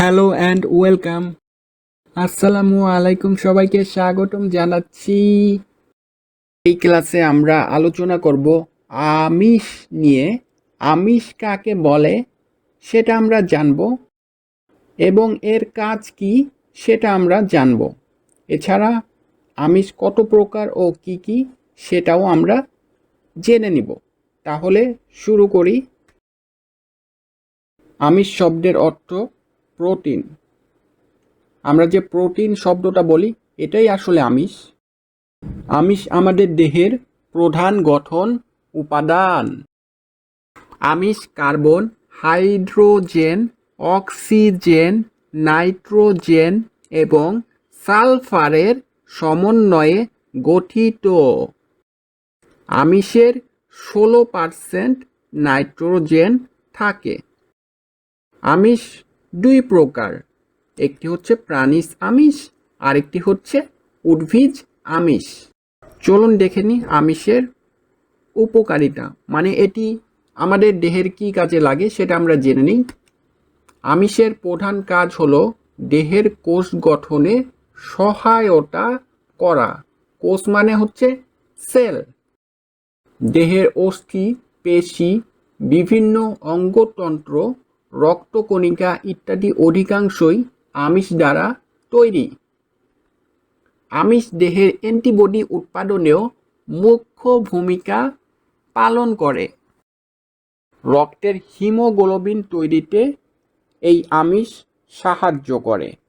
Hello and welcome. আসসালামু আলাইকুম সবাইকে, স্বাগতম জানাচ্ছি। এই ক্লাসে আমরা আলোচনা করব আমিষ নিয়ে। আমিষ কাকে বলে সেটা আমরা জানব এবং এর কাজ কি সেটা আমরা জানব। এছাড়া আমিষ কত প্রকার ও কি কি সেটাও আমরা জেনে নিব। তাহলে শুরু করি। আমিষ শব্দের অর্থ প্রোটিন। আমরা যে প্রোটিন শব্দটা বলি, এটাই আসলে আমিষ। আমিষ আমাদের দেহের প্রধান গঠন, উপাদান। আমিষ কার্বন, হাইড্রোজেন, অক্সিজেন, নাইট্রোজেন এবং সালফারের সমন্বয়ে গঠিত। আমিষের ষোলো পার্সেন্ট নাইট্রোজেন থাকে। আমিষ দুই প্রকার। একটি হচ্ছে প্রাণীজ আমিষ, আরেকটি হচ্ছে উদ্ভিজ আমিষ। চলুন দেখে নিই আমিষের উপকারিতা। মানে এটি আমাদের দেহের কি কাজে লাগে সেটা আমরা জেনে নিই। আমিষের প্রধান কাজ হলো দেহের কোষ গঠনে সহায়তা করা। কোষ মানে হচ্ছে সেল। দেহের অস্থি, পেশি, বিভিন্ন অঙ্গতন্ত্র রক্তকণিকা ইত্যাদি অধিকাংশই আমিষ দ্বারা তৈরি। আমিষ দেহের অ্যান্টিবডি উৎপাদনেও মুখ্য ভূমিকা পালন করে। রক্তের হিমোগ্লোবিন তৈরিতে এই আমিষ সাহায্য করে।